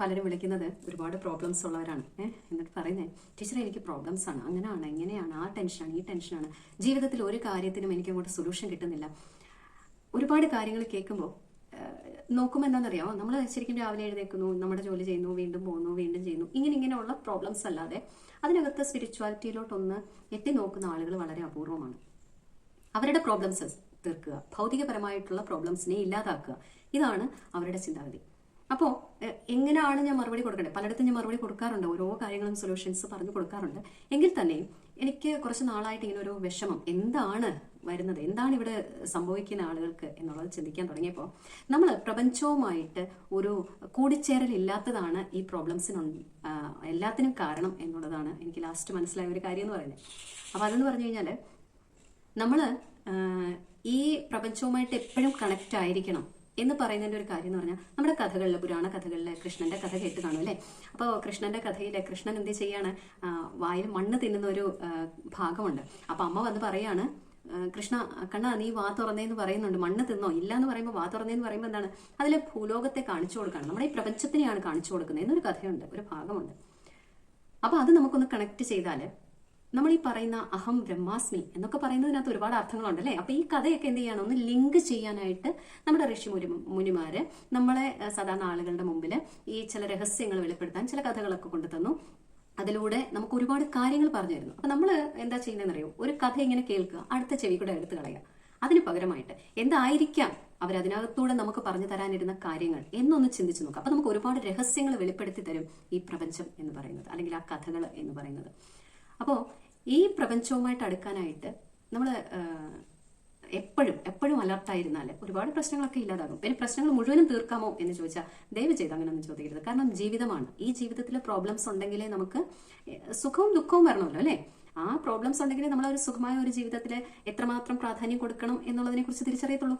പലരും വിളിക്കുന്നത് ഒരുപാട് പ്രോബ്ലംസ് ഉള്ളവരാണ്. എന്നിട്ട് പറയുന്നത് ടീച്ചറെ എനിക്ക് പ്രോബ്ലംസ് ആണ്. അങ്ങനെയാണ് എങ്ങനെയാണ് ആ ടെൻഷനാണ് ഈ ടെൻഷനാണ്. ജീവിതത്തിൽ ഒരു കാര്യത്തിനും എനിക്ക് അങ്ങോട്ട് സൊല്യൂഷൻ കിട്ടുന്നില്ല. ഒരുപാട് കാര്യങ്ങൾ കേൾക്കുമ്പോൾ നോക്കുമ്പോൾ എന്താണെന്നറിയാമോ നമ്മൾ ശരിക്കും രാവിലെ എഴുന്നേക്കുന്നു നമ്മുടെ ജോലി ചെയ്യുന്നു വീണ്ടും പോകുന്നു വീണ്ടും ചെയ്യുന്നു. ഇങ്ങനെ ഇങ്ങനെയുള്ള പ്രോബ്ലംസ് അല്ലാതെ അതിനകത്ത് സ്പിരിച്വാലിറ്റിയിലോട്ടൊന്ന് എത്തി നോക്കുന്ന ആളുകൾ വളരെ അപൂർവമാണ്. അവരുടെ പ്രോബ്ലംസ് തീർക്കുക. ഭൗതികപരമായിട്ടുള്ള പ്രോബ്ലംസിനെ ഇല്ലാതാക്കുക. ഇതാണ് അവരുടെ ചിന്താഗതി. അപ്പോൾ എങ്ങനെയാണ് ഞാൻ മറുപടി കൊടുക്കേണ്ടത്? പലയിടത്തും ഞാൻ മറുപടി കൊടുക്കാറുണ്ട്. ഓരോ കാര്യങ്ങളും സൊല്യൂഷൻസ് പറഞ്ഞു കൊടുക്കാറുണ്ട്. എങ്കിൽ തന്നെ എനിക്ക് കുറച്ച് നാളായിട്ട് ഇങ്ങനെ ഒരു വിഷമം. എന്താണ് വരുന്നത്? എന്താണ് ഇവിടെ സംഭവിക്കുന്ന ആളുകൾക്ക് എന്നുള്ളത് ചിന്തിക്കാൻ തുടങ്ങിയപ്പോൾ നമ്മൾ പ്രപഞ്ചവുമായിട്ട് ഒരു കൂടിച്ചേരലില്ലാത്തതാണ് ഈ പ്രോബ്ലംസിന് എല്ലാത്തിനും കാരണം എന്നുള്ളതാണ് എനിക്ക് ലാസ്റ്റ് മനസ്സിലായ ഒരു കാര്യം എന്ന് പറയുന്നത്. അപ്പോൾ അതെന്ന് പറഞ്ഞു കഴിഞ്ഞാൽ നമ്മൾ ഈ പ്രപഞ്ചവുമായിട്ട് എപ്പോഴും കണക്റ്റ് ആയിരിക്കണം. എന്ന് പറയുന്നതിന്റെ ഒരു കാര്യം എന്ന് പറഞ്ഞാൽ നമ്മുടെ കഥകളിൽ പുരാണ കഥകളിൽ കൃഷ്ണന്റെ കഥ കേട്ട് കാണും അല്ലേ? അപ്പോൾ കൃഷ്ണന്റെ കഥയിൽ കൃഷ്ണൻ എന്ത് ചെയ്യാണ്? വായിൽ മണ്ണ് തിന്നുന്ന ഒരു ഭാഗമുണ്ട്. അപ്പോൾ അമ്മ വന്ന് പറയാണ് കൃഷ്ണ കണ്ണ നീ വാ തുറന്നേന്ന് പറയുന്നുണ്ട്. മണ്ണ് തിന്നോ? ഇല്ല എന്ന് പറയുമ്പോൾ വാ തുറന്നേന്ന് പറയുമ്പോൾ എന്താണ്? അതിലെ ഭൂലോകത്തെ കാണിച്ചു കൊടുക്കുകയാണ് നമ്മുടെ ഈ പ്രപഞ്ചത്തിനെയാണ് കാണിച്ചു കൊടുക്കുന്നത് എന്നൊരു കഥയുണ്ട് ഒരു ഭാഗമുണ്ട്. അപ്പൊ അത് നമുക്കൊന്ന് കണക്ട് ചെയ്താൽ നമ്മൾ ഈ പറയുന്ന അഹം ബ്രഹ്മാസ്മി എന്നൊക്കെ പറയുന്നതിനകത്ത് ഒരുപാട് അർത്ഥങ്ങളുണ്ട് അല്ലേ? അപ്പൊ ഈ കഥയൊക്കെ എന്ത് ചെയ്യാണ്? ഒന്ന് ലിങ്ക് ചെയ്യാനായിട്ട് നമ്മുടെ ഋഷി മുനി മുനിമാര് നമ്മളെ സാധാരണ ആളുകളുടെ മുമ്പിൽ ഈ ചില രഹസ്യങ്ങൾ വെളിപ്പെടുത്താൻ ചില കഥകളൊക്കെ കൊണ്ടുതന്നു അതിലൂടെ നമുക്ക് ഒരുപാട് കാര്യങ്ങൾ പറഞ്ഞു തരുന്നു. അപ്പൊ നമ്മൾ എന്താ ചെയ്യുന്നതെന്ന് അറിയോ ഒരു കഥ ഇങ്ങനെ കേൾക്കുക അടുത്ത ചെവി കൂടെ എടുത്തു കളയുക. അതിന് പകരമായിട്ട് എന്തായിരിക്കാം അവരതിനകത്തൂടെ നമുക്ക് പറഞ്ഞു തരാനിരുന്ന കാര്യങ്ങൾ എന്നൊന്ന് ചിന്തിച്ചു നോക്കാം അപ്പൊ നമുക്ക് ഒരുപാട് രഹസ്യങ്ങൾ വെളിപ്പെടുത്തി തരും ഈ പ്രപഞ്ചം എന്ന് പറയുന്നത് അല്ലെങ്കിൽ ആ കഥകൾ എന്ന് പറയുന്നത്. അപ്പോൾ ഈ പ്രപഞ്ചവുമായിട്ട് അടുക്കാനായിട്ട് നമ്മൾ എപ്പോഴും എപ്പോഴും അലർട്ടായിരുന്നാൽ ഒരുപാട് പ്രശ്നങ്ങളൊക്കെ ഇല്ലാതാകും. പിന്നെ പ്രശ്നങ്ങൾ മുഴുവനും തീർക്കാമോ എന്ന് ചോദിച്ചാൽ ദയവ് ചെയ്ത് അങ്ങനെ ഒന്നും ചോദിക്കരുത്. കാരണം ജീവിതമാണ്. ഈ ജീവിതത്തിലെ പ്രോബ്ലംസ് ഉണ്ടെങ്കിലേ നമുക്ക് സുഖവും ദുഃഖവും വരണമല്ലോ അല്ലേ? ആ പ്രോബ്ലംസ് ഉണ്ടെങ്കിലേ നമ്മൾ ഒരു സുഖമായ ഒരു ജീവിതത്തിൽ എത്രമാത്രം പ്രാധാന്യം കൊടുക്കണം എന്നുള്ളതിനെ കുറിച്ച് തിരിച്ചറിയത്തുള്ളൂ.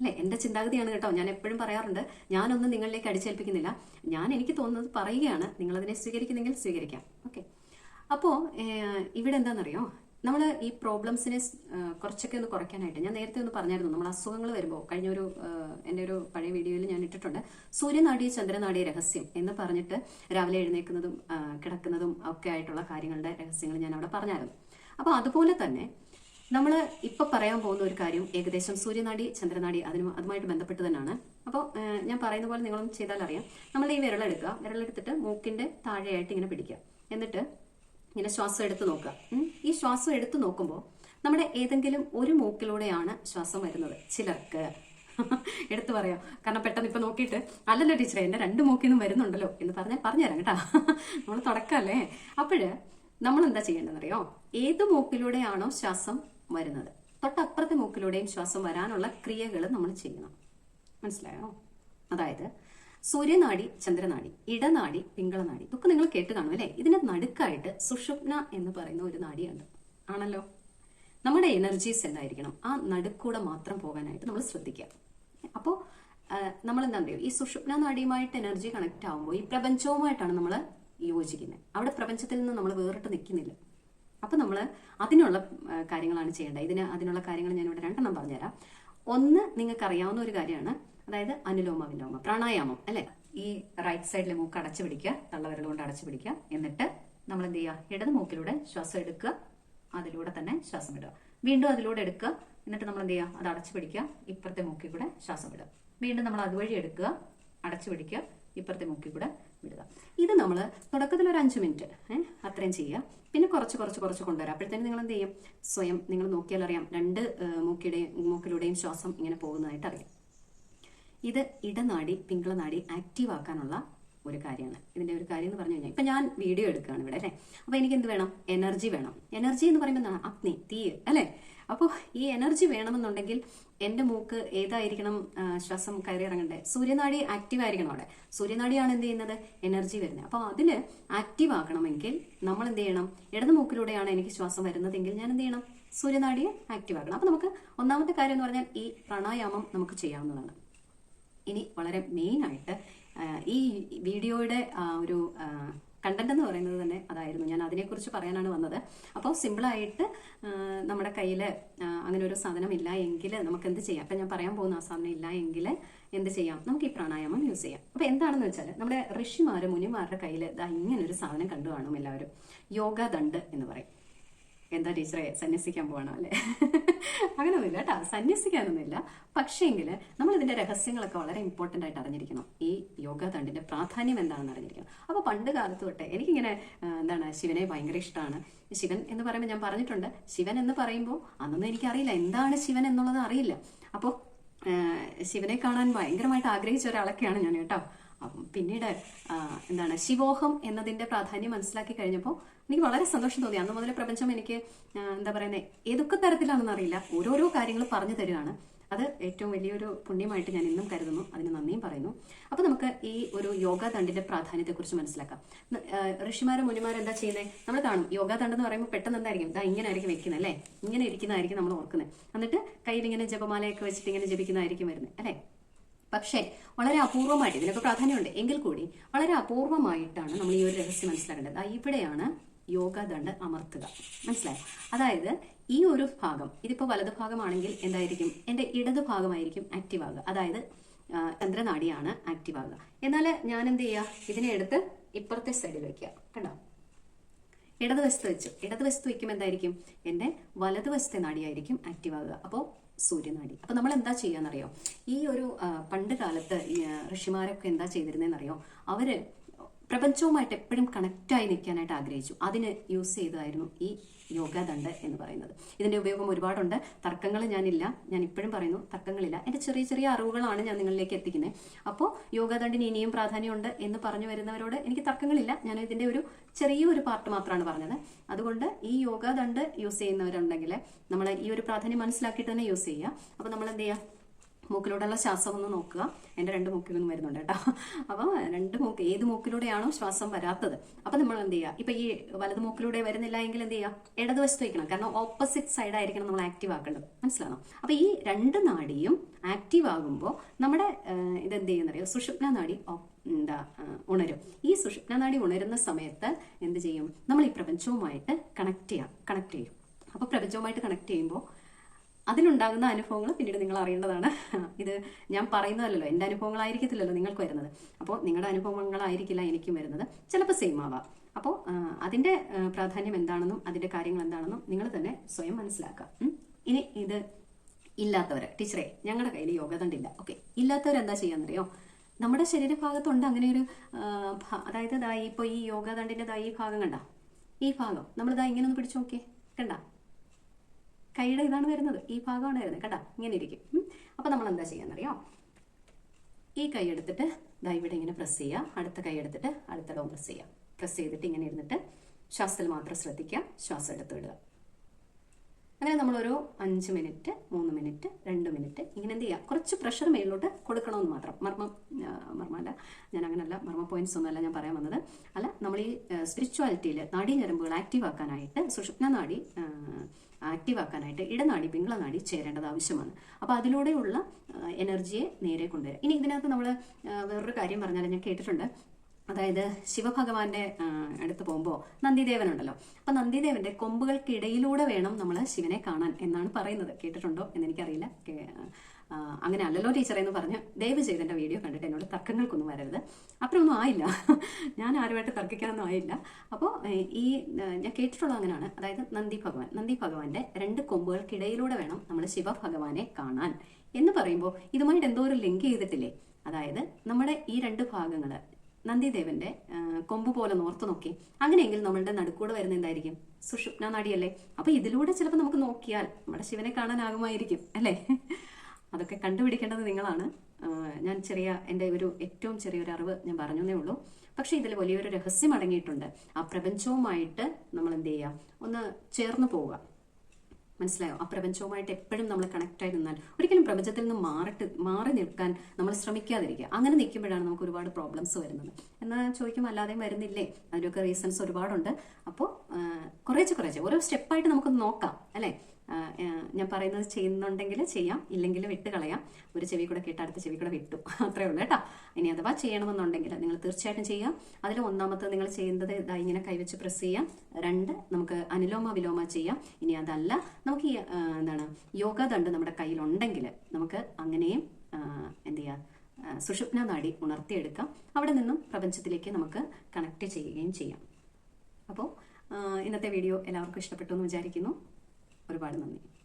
അല്ലെ? എന്റെ ചിന്താഗതിയാണ് കേട്ടോ. ഞാൻ എപ്പോഴും പറയാറുണ്ട് ഞാനൊന്നും നിങ്ങളിലേക്ക് അടിച്ചേൽപ്പിക്കുന്നില്ല. ഞാൻ എനിക്ക് തോന്നുന്നത് പറയുകയാണ് നിങ്ങളതിനെ സ്വീകരിക്കുന്നെങ്കിൽ സ്വീകരിക്കാം. ഓക്കെ. അപ്പോൾ ഇവിടെ എന്താണെന്നറിയോ നമ്മൾ ഈ പ്രോബ്ലംസിനെ കുറച്ചൊക്കെ ഒന്ന് കുറയ്ക്കാനായിട്ട് ഞാൻ നേരത്തെ ഒന്ന് പറഞ്ഞായിരുന്നു. നമ്മൾ അസുഖങ്ങൾ വരുമ്പോൾ കഴിഞ്ഞ ഒരു എന്റെ ഒരു പഴയ വീഡിയോയിൽ ഞാൻ ഇട്ടിട്ടുണ്ട്. സൂര്യനാടി ചന്ദ്രനാടി രഹസ്യം എന്ന് പറഞ്ഞിട്ട് രാവിലെ എഴുന്നേൽക്കുന്നതും കിടക്കുന്നതും ഒക്കെ ആയിട്ടുള്ള കാര്യങ്ങളുടെ രഹസ്യങ്ങൾ ഞാൻ അവിടെ പറഞ്ഞായിരുന്നു. അപ്പോൾ അതുപോലെ തന്നെ നമ്മൾ ഇപ്പം പറയാൻ പോകുന്ന ഒരു കാര്യം ഏകദേശം സൂര്യനാടി ചന്ദ്രനാടി അതിന് അതുമായിട്ട് ബന്ധപ്പെട്ട് തന്നെയാണ്. അപ്പോൾ ഞാൻ പറയുന്ന പോലെ നിങ്ങളും ചെയ്താൽ അറിയാം നമ്മൾ ഈ വിരളെടുക്കുക വിരളെടുത്തിട്ട് മൂക്കിന്റെ താഴെയായിട്ട് ഇങ്ങനെ പിടിക്കുക. എന്നിട്ട് ഇങ്ങനെ ശ്വാസം എടുത്തു നോക്കുക. ഈ ശ്വാസം എടുത്തു നോക്കുമ്പോൾ നമ്മുടെ ഏതെങ്കിലും ഒരു മൂക്കിലൂടെയാണ് ശ്വാസം വരുന്നത്. ചിലർക്ക്. എടുത്തു പറയാം. കാരണം പെട്ടെന്ന് ഇപ്പൊ നോക്കിയിട്ട് അല്ലല്ലോ ടീച്ചറെ എന്റെ രണ്ട് മൂക്കിൽ നിന്നും വരുന്നുണ്ടല്ലോ എന്ന് പറഞ്ഞാൽ പറഞ്ഞുതരാം കേട്ടാ. നമ്മൾ തുടക്കല്ലേ? അപ്പോഴ് നമ്മൾ എന്താ ചെയ്യേണ്ടതെന്നറിയോ? ഏത് മൂക്കിലൂടെയാണോ ശ്വാസം വരുന്നത്. തൊട്ടപ്പുറത്തെ മൂക്കിലൂടെയും ശ്വാസം വരാനുള്ള ക്രിയകൾ നമ്മൾ ചെയ്യണം. മനസ്സിലായോ? അതായത് സൂര്യനാടി ചന്ദ്രനാടി ഇടനാടി പിങ്കളനാടി. ഇതൊക്കെ നിങ്ങൾ കേട്ട് കാണും അല്ലേ? ഇതിന്റെ നടുക്കായിട്ട് സുഷുപ്ന എന്ന് പറയുന്ന ഒരു നാടിയുണ്ട്. ആണല്ലോ? നമ്മുടെ എനർജീസ് എന്തായിരിക്കണം ആ നടുക്കൂടെ മാത്രം പോകാനായിട്ട് നമ്മൾ ശ്രദ്ധിക്കുക. അപ്പോൾ നമ്മൾ എന്താ പറയുക ഈ സുഷുപ്ന നാടിയുമായിട്ട് എനർജി കണക്ട് ആകുമ്പോൾ ഈ പ്രപഞ്ചവുമായിട്ടാണ് നമ്മൾ യോജിക്കുന്നത്. അവിടെ പ്രപഞ്ചത്തിൽ നിന്ന് നമ്മൾ വേറിട്ട് നിൽക്കുന്നില്ല. അപ്പൊ നമ്മൾ അതിനുള്ള കാര്യങ്ങളാണ് ചെയ്യേണ്ടത്. ഇതിന് അതിനുള്ള കാര്യങ്ങൾ ഞാൻ ഇവിടെ രണ്ടെണ്ണം പറഞ്ഞുതരാം. ഒന്ന് നിങ്ങൾക്ക് അറിയാവുന്ന ഒരു കാര്യമാണ്. അതായത് അനുലോമ വിലോമ പ്രാണായാമം അല്ലെ? ഈ റൈറ്റ് സൈഡിലെ മൂക്ക് അടച്ചു പിടിക്കുക തള്ളവിരൽ കൊണ്ട് അടച്ചു പിടിക്കുക. എന്നിട്ട് നമ്മൾ എന്ത് ചെയ്യുക? ഇടത് മൂക്കിലൂടെ ശ്വാസം എടുക്കുക. അതിലൂടെ തന്നെ ശ്വാസം വിടുക. വീണ്ടും അതിലൂടെ എടുക്കുക. എന്നിട്ട് നമ്മൾ എന്ത് ചെയ്യുക? അത് അടച്ചു പിടിക്കുക. ഇപ്പുറത്തെ മൂക്കിൽ കൂടെ ശ്വാസം വിടുക. വീണ്ടും നമ്മൾ അതുവഴി എടുക്കുക. അടച്ചു പിടിക്കുക. ഇപ്പുറത്തെ മൂക്കിൽ കൂടെ വിടുക. ഇത് നമ്മൾ തുടക്കത്തിൽ ഒരു അഞ്ച് മിനിറ്റ് അത്രയും ചെയ്യുക. പിന്നെ കുറച്ച് കുറച്ച് കുറച്ച് കൊണ്ടുവരാം. അപ്പോഴത്തേനും നിങ്ങൾ എന്ത് ചെയ്യും? സ്വയം നിങ്ങൾ നോക്കിയാൽ അറിയാം. രണ്ട് മൂക്കിയുടെയും മൂക്കിലൂടെയും ശ്വാസം ഇങ്ങനെ പോകുന്നതായിട്ട് അറിയാം. ഇത് ഇടനാടി പിങ്കളനാടി ആക്റ്റീവ് ആക്കാനുള്ള ഒരു കാര്യമാണ്. ഇതിന്റെ ഒരു കാര്യം എന്ന് പറഞ്ഞു കഴിഞ്ഞാൽ ഇപ്പൊ ഞാൻ വീഡിയോ എടുക്കുകയാണ് ഇവിടെ അല്ലെ? അപ്പൊ എനിക്ക് എന്ത് വേണം? എനർജി വേണം. എനർജി എന്ന് പറയുമ്പോൾ അഗ്നി തീ അല്ലെ? അപ്പോൾ ഈ എനർജി വേണമെന്നുണ്ടെങ്കിൽ എന്റെ മൂക്ക് ഏതായിരിക്കണം? ശ്വാസം കയറി ഇറങ്ങണ്ടേ? സൂര്യനാടി ആക്റ്റീവ് ആയിരിക്കണം അവിടെ. സൂര്യനാടിയാണ് എന്ത് ചെയ്യുന്നത്? എനർജി വരുന്നത്. അപ്പോൾ അതിൽ ആക്റ്റീവ് ആക്കണമെങ്കിൽ നമ്മൾ എന്ത് ചെയ്യണം? ഇടത് മൂക്കിലൂടെയാണ് എനിക്ക് ശ്വാസം വരുന്നതെങ്കിൽ ഞാൻ എന്ത് ചെയ്യണം? സൂര്യനാടിയെ ആക്റ്റീവ് ആക്കണം. അപ്പൊ നമുക്ക് ഒന്നാമത്തെ കാര്യം എന്ന് പറഞ്ഞാൽ ഈ പ്രാണായാമം നമുക്ക് ചെയ്യാവുന്നതാണ്. ഇനി വളരെ മെയിൻ ആയിട്ട് ഈ വീഡിയോയുടെ ഒരു കണ്ടന്റ് എന്ന് പറയുന്നത് തന്നെ അതായിരുന്നു. ഞാൻ അതിനെക്കുറിച്ച് പറയാനാണ് വന്നത്. അപ്പോൾ സിമ്പിളായിട്ട് നമ്മുടെ കയ്യിൽ അങ്ങനെ ഒരു സാധനം ഇല്ല എങ്കിൽ നമുക്ക് എന്ത് ചെയ്യാം? അപ്പം ഞാൻ പറയാൻ പോകുന്ന ആ സാധനം ഇല്ല എങ്കിൽ എന്ത് ചെയ്യാം? നമുക്ക് ഈ പ്രാണായാമം യൂസ് ചെയ്യാം. അപ്പോൾ എന്താണെന്ന് വെച്ചാൽ നമ്മുടെ ഋഷിമാരും മുനിമാരുടെ കയ്യിൽ ഇതാ ഇങ്ങനെ ഒരു സാധനം കണ്ടു കാണും എല്ലാവരും. യോഗ ദണ്ട് എന്ന് പറയും. എന്താ ടീച്ചറെ സന്യസിക്കാൻ പോകണം അല്ലേ? അങ്ങനെയൊന്നുമില്ല കേട്ടോ. സന്യസിക്കാനൊന്നുമില്ല. പക്ഷേങ്കിൽ ഇതിന്റെ രഹസ്യങ്ങളൊക്കെ വളരെ ഇമ്പോർട്ടന്റ് ആയിട്ട് അറിഞ്ഞിരിക്കണം. ഈ യോഗ തണ്ടിന്റെ പ്രാധാന്യം എന്താണെന്ന് അറിഞ്ഞിരിക്കണം. അപ്പോൾ പണ്ട് കാലത്ത് തൊട്ടെ എനിക്കിങ്ങനെ എന്താണ് ശിവനെ ഭയങ്കര ഇഷ്ടമാണ് ശിവൻ എന്ന് പറയുമ്പോൾ ഞാൻ പറഞ്ഞിട്ടുണ്ട്. ശിവൻ എന്ന് പറയുമ്പോൾ അന്നൊന്നും എനിക്കറിയില്ല. എന്താണ് ശിവൻ എന്നുള്ളത് അറിയില്ല. അപ്പോൾ ശിവനെ കാണാൻ ഭയങ്കരമായിട്ട് ആഗ്രഹിച്ച ഒരാളൊക്കെയാണ് ഞാൻ കേട്ടോ. പിന്നീട് എന്താണ് ശിവോഹം എന്നതിന്റെ പ്രാധാന്യം മനസ്സിലാക്കി കഴിഞ്ഞപ്പോൾ എനിക്ക് വളരെ സന്തോഷം തോന്നി. അന്ന് മുതൽ പ്രപഞ്ചം എനിക്ക് എന്താ പറയുന്നത് ഏതൊക്കെ തരത്തിലാണെന്ന് അറിയില്ല. ഓരോരോ കാര്യങ്ങൾ പറഞ്ഞു തരികയാണ് അത് ഏറ്റവും വലിയൊരു പുണ്യമായിട്ട് ഞാൻ ഇന്നും കരുതുന്നു. അതിന് നന്ദിയും പറയുന്നു. അപ്പോൾ നമുക്ക് ഈ ഒരു യോഗ പ്രാധാന്യത്തെ പ്രാധാന്യത്തെക്കുറിച്ച് മനസ്സിലാക്കാം. ഋഷിമാരും മുനിമാരും എന്താ ചെയ്യുന്നത് നമ്മൾ കാണും. യോഗ തണ്ട് എന്ന് പറയുമ്പോൾ പെട്ടെന്ന് എന്തായിരിക്കും? ഇതാ ഇങ്ങനെ ആയിരിക്കും വെക്കുന്നത് അല്ലേ? ഇങ്ങനെ ഇരിക്കുന്നതായിരിക്കും നമ്മൾ ഓർക്കുന്നത് എന്നിട്ട് കയ്യിൽ ഇങ്ങനെ ജപമാലയൊക്കെ വെച്ചിട്ട് ഇങ്ങനെ ജപിക്കുന്നതായിരിക്കും വരുന്നത് അല്ലേ? പക്ഷേ വളരെ അപൂർവമായിട്ട് ഇതിനൊക്കെ പ്രാധാന്യമുണ്ട്. എങ്കിൽ കൂടി വളരെ അപൂർവമായിട്ടാണ് നമ്മൾ ഈ ഒരു രഹസ്യം മനസ്സിലാക്കേണ്ടത്. ഇവിടെയാണ് യോഗ ദണ്ഡ് അമർത്തുക. മനസ്സിലായോ? അതായത് ഈ ഒരു ഭാഗം ഇതിപ്പോൾ വലതു ഭാഗമാണെങ്കിൽ എന്തായിരിക്കും? എന്റെ ഇടത് ഭാഗമായിരിക്കും ആക്റ്റീവ് ആകുക. അതായത് ചന്ദ്രനാടിയാണ് ആക്റ്റീവ് ആകുക. എന്നാൽ ഞാൻ എന്ത് ചെയ്യുക ഇതിനെ എടുത്ത് ഇപ്പുറത്തെ സൈഡിൽ വെക്കുക കണ്ടോ? ഇടതുവശത്ത് വെച്ചു. ഇടതുവശത്ത് വയ്ക്കുമ്പോൾ എന്തായിരിക്കും? എന്റെ വലതുവശത്തെ നാടിയായിരിക്കും ആക്റ്റീവ് ആകുക. അപ്പോൾ സൂര്യനാടി. അപ്പോൾ നമ്മൾ എന്താ ചെയ്യാന്നറിയോ? ഈ ഒരു പണ്ട് കാലത്ത് ഋഷിമാരൊക്കെ എന്താ ചെയ്തിരുന്നതെന്നറിയോ അവർ പ്രപഞ്ചവുമായിട്ട് എപ്പോഴും കണക്റ്റായി നിൽക്കാനായിട്ട് ആഗ്രഹിച്ചു. അതിന് യൂസ് ചെയ്തതായിരുന്നു ഈ യോഗദണ്ഡ് എന്ന് പറയുന്നത്. ഇതിന്റെ ഉപയോഗം ഒരുപാടുണ്ട്. തർക്കങ്ങൾ ഞാനില്ല. ഞാൻ ഇപ്പോഴും പറയുന്നു തർക്കങ്ങളില്ല. എന്റെ ചെറിയ ചെറിയ അറിവുകളാണ് ഞാൻ നിങ്ങളിലേക്ക് എത്തിക്കുന്നത് അപ്പോൾ യോഗദണ്ഡിന് ഇനിയും പ്രാധാന്യമുണ്ട് എന്ന് പറഞ്ഞു വരുന്നവരോട് എനിക്ക് തർക്കങ്ങളില്ല. ഞാൻ ഇതിന്റെ ഒരു ചെറിയൊരു പാർട്ട് മാത്രമാണ് പറഞ്ഞത്. അതുകൊണ്ട് ഈ യോഗദണ്ഡ് യൂസ് ചെയ്യുന്നവരുണ്ടെങ്കിൽ നമ്മൾ ഈ ഒരു പ്രാധാന്യം മനസ്സിലാക്കിയിട്ട് തന്നെ യൂസ് ചെയ്യുക അപ്പോൾ നമ്മൾ എന്ത് ചെയ്യുക മൂക്കിലൂടെയുള്ള ശ്വാസം ഒന്ന് നോക്കുക. എന്റെ രണ്ട് മൂക്കിൽ നിന്നും വരുന്നുണ്ട് കേട്ടോ. അപ്പം രണ്ട് മൂക്ക് ഏത് മൂക്കിലൂടെയാണോ ശ്വാസം വരാത്തത്. അപ്പം നമ്മൾ എന്ത് ചെയ്യുക? ഇപ്പം ഈ വലത് മൂക്കിലൂടെ വരുന്നില്ല എങ്കിൽ എന്ത് ചെയ്യുക? ഇടതുവശത്ത് വയ്ക്കണം. കാരണം ഓപ്പോസിറ്റ് സൈഡ് ആയിരിക്കണം നമ്മൾ ആക്റ്റീവ് ആക്കേണ്ടത്. മനസ്സിലാണോ? അപ്പം ഈ രണ്ട് നാടിയും ആക്റ്റീവ് ആകുമ്പോൾ നമ്മുടെ ഇതെന്ത് ചെയ്യുന്നറിയോ സുഷുപ്ന നാടി എന്താ ഉണരും. ഈ സുഷുപ്ന നാടി ഉണരുന്ന സമയത്ത് എന്ത് ചെയ്യും? നമ്മൾ ഈ പ്രപഞ്ചവുമായിട്ട് കണക്ട് ചെയ്യാം. കണക്ട് ചെയ്യും. അപ്പോൾ പ്രപഞ്ചവുമായിട്ട് കണക്ട് ചെയ്യുമ്പോൾ അതിലുണ്ടാകുന്ന അനുഭവങ്ങൾ പിന്നീട് നിങ്ങൾ അറിയേണ്ടതാണ്. ഇത് ഞാൻ പറയുന്നതല്ലോ എന്റെ അനുഭവങ്ങളായിരിക്കത്തില്ലല്ലോ നിങ്ങൾക്ക് വരുന്നത്. അപ്പോൾ നിങ്ങളുടെ അനുഭവങ്ങളായിരിക്കില്ല എനിക്കും വരുന്നത്. ചിലപ്പോൾ സെയിം ആവാം. അപ്പോൾ അതിന്റെ പ്രാധാന്യം എന്താണെന്നും അതിന്റെ കാര്യങ്ങൾ എന്താണെന്നും നിങ്ങൾ തന്നെ സ്വയം മനസ്സിലാക്കുക. ഇനി ഇത് ഇല്ലാത്തവർ ടീച്ചറെ ഞങ്ങളുടെ കയ്യിൽ യോഗദണ്ഡില്ല ഓക്കെ ഇല്ലാത്തവർ എന്താ ചെയ്യാന്നറിയോ? നമ്മുടെ ശരീരഭാഗത്തുണ്ട് അങ്ങനെ ഒരു അതായത് ദാ ഇപ്പോൾ ഈ യോഗദണ്ഡിന്റെ ദാ ഈ ഭാഗം കണ്ട? ഈ ഭാഗം. നമ്മൾ ദാ ഇങ്ങനെ ഒന്ന് പിടിച്ചു നോക്കിയേ. കണ്ട? കൈയുടെ ഇതാണ് വരുന്നത്. ഈ ഭാഗമാണ് വരുന്നത് കേട്ടോ. ഇങ്ങനെ ഇരിക്കും. അപ്പോൾ അപ്പൊ നമ്മൾ എന്താ ചെയ്യാന്നറിയോ? ഈ കൈ എടുത്തിട്ട് ദാ ഇവിടെ ഇങ്ങനെ പ്രസ് ചെയ്യുക അടുത്ത കൈ എടുത്തിട്ട് അടുത്തിടവും പ്രസ് ചെയ്യുക പ്രസ് ചെയ്തിട്ട് ഇങ്ങനെ ഇരുന്നിട്ട് ശ്വാസത്തിൽ മാത്രം ശ്രദ്ധിക്കുക. ശ്വാസം എടുത്ത് വിടുക. അങ്ങനെ നമ്മളൊരു അഞ്ച് മിനിറ്റ് മൂന്ന് മിനിറ്റ് രണ്ട് മിനിറ്റ് ഇങ്ങനെ എന്ത് ചെയ്യുക കുറച്ച് പ്രഷർ മേളിലോട്ട് കൊടുക്കണമെന്ന് മാത്രം. മർമ്മ മർമ്മല്ല ഞാൻ അങ്ങനെയല്ല മർമ്മ പോയിന്റ്സ് ഒന്നുമല്ല ഞാൻ പറയാൻ വന്നത്. അല്ല നമ്മൾ ഈ സ്പിരിച്വാലിറ്റിയിൽ നാഡീ ഞരമ്പുകൾ ആക്റ്റീവ് ആക്കാനായിട്ട് സുഷുപ്ന നാഡി ആക്റ്റീവ് ആക്കാനായിട്ട് ഇടനാടി പിങ്കളനാടി ചേരേണ്ടത് ആവശ്യമാണ്. അപ്പോൾ അതിലൂടെയുള്ള എനർജിയെ നേരെ കൊണ്ടുവരിക ഇനി ഇതിനകത്ത് നമ്മൾ വേറൊരു കാര്യം പറഞ്ഞാൽ ഞാൻ കേട്ടിട്ടുണ്ട്. അതായത് ശിവഭഗവാന്റെ അടുത്ത് പോകുമ്പോൾ നന്ദിദേവനുണ്ടല്ലോ. അപ്പൊ നന്ദിദേവന്റെ കൊമ്പുകൾക്കിടയിലൂടെ വേണം നമ്മൾ ശിവനെ കാണാൻ എന്നാണ് പറയുന്നത്. കേട്ടിട്ടുണ്ടോ എന്ന് എനിക്കറിയില്ല അങ്ങനെ അല്ലല്ലോ ടീച്ചറെ എന്ന് പറഞ്ഞ് ദയവ് ചെയ്ത് എന്റെ വീഡിയോ കണ്ടിട്ട് എന്നോട് തർക്കങ്ങൾക്കൊന്നും വരരുത്. അത്രയൊന്നും ആയില്ല. ഞാൻ ആരുമായിട്ട് തർക്കിക്കാനൊന്നും ആയില്ല. അപ്പോൾ ഈ ഞാൻ കേട്ടിട്ടുള്ളത് അങ്ങനെയാണ്. അതായത് നന്ദി ഭഗവാൻ നന്ദി ഭഗവാന്റെ രണ്ട് കൊമ്പുകൾക്കിടയിലൂടെ വേണം നമ്മൾ ശിവഭഗവാനെ കാണാൻ എന്ന് പറയുമ്പോൾ ഇതുമായിട്ട് എന്തോ ഒരു ലിങ്ക് ചെയ്തിട്ടില്ലേ? അതായത് നമ്മുടെ ഈ രണ്ട് ഭാഗങ്ങൾ നന്ദിദേവന്റെ കൊമ്പ് പോലെ നോർത്ത് നോക്കി. അങ്ങനെയെങ്കിൽ നമ്മളുടെ നടുക്കൂടെ വരുന്ന എന്തായിരിക്കും? സുഷുപ്ന നാടിയല്ലേ? അപ്പൊ ഇതിലൂടെ ചിലപ്പോൾ നമുക്ക് നോക്കിയാൽ നമ്മുടെ ശിവനെ കാണാനാകുമായിരിക്കും അല്ലേ? അതൊക്കെ കണ്ടുപിടിക്കേണ്ടത് നിങ്ങളാണ്. ഞാൻ ചെറിയ എന്റെ ഒരു ഏറ്റവും ചെറിയൊരു അറിവ് ഞാൻ പറഞ്ഞേ ഉള്ളൂ. പക്ഷെ ഇതിൽ വലിയൊരു രഹസ്യം അടങ്ങിയിട്ടുണ്ട്. ആ പ്രപഞ്ചവുമായിട്ട് നമ്മൾ എന്ത് ചെയ്യുക? ഒന്ന് ചേർന്ന് പോവുക. മനസ്സിലായോ? ആ പ്രപഞ്ചവുമായിട്ട് എപ്പോഴും നമ്മൾ കണക്ട് ആയി നിന്നാൽ ഒരിക്കലും പ്രപഞ്ചത്തിൽ നിന്ന് മാറിട്ട് മാറി നിൽക്കാൻ നമ്മൾ ശ്രമിക്കാതിരിക്കുക. അങ്ങനെ നിൽക്കുമ്പോഴാണ് നമുക്ക് ഒരുപാട് പ്രോബ്ലംസ് വരുന്നത്. എന്നാൽ ചോദിക്കുമ്പോൾ അല്ലാതെയും വരുന്നില്ലേ? അതിനൊക്കെ റീസൺസ് ഒരുപാടുണ്ട്. അപ്പോൾ കുറേശ്ശെ കുറേശ്ശെ ഓരോ സ്റ്റെപ്പായിട്ട് നമുക്കൊന്ന് നോക്കാം അല്ലേ? ഞാൻ പറയുന്നത് ചെയ്യുന്നുണ്ടെങ്കിൽ ചെയ്യാം. ഇല്ലെങ്കിൽ വിട്ട് കളയാം. ഒരു ചെവി കൂടെ കേട്ട് അടുത്ത ചെവി കൂടെ വിട്ടു. അത്രേ ഉള്ളൂ കേട്ടോ. ഇനി അഥവാ ചെയ്യണമെന്നുണ്ടെങ്കിൽ നിങ്ങൾ തീർച്ചയായിട്ടും ചെയ്യാം. അതിൽ ഒന്നാമത്തെ നിങ്ങൾ ചെയ്യുന്നത് ഇതാ ഇങ്ങനെ കൈവച്ച് പ്രസ് ചെയ്യാം. രണ്ട് നമുക്ക് അനുലോമ വിലോമ ചെയ്യാം. ഇനി അതല്ല നമുക്ക് ഈ എന്താണ് യോഗ ദണ്ട് നമ്മുടെ കയ്യിലുണ്ടെങ്കിൽ നമുക്ക് അങ്ങനെയും എന്ത് ചെയ്യാം സുഷുപ്ന നാടി ഉണർത്തിയെടുക്കാം. അവിടെ നിന്നും പ്രപഞ്ചത്തിലേക്ക് നമുക്ക് കണക്ട് ചെയ്യുകയും ചെയ്യാം. അപ്പോൾ ഇന്നത്തെ വീഡിയോ എല്ലാവർക്കും ഇഷ്ടപ്പെട്ടു എന്ന് വിചാരിക്കുന്നു. ഒരുപാട് നന്ദി.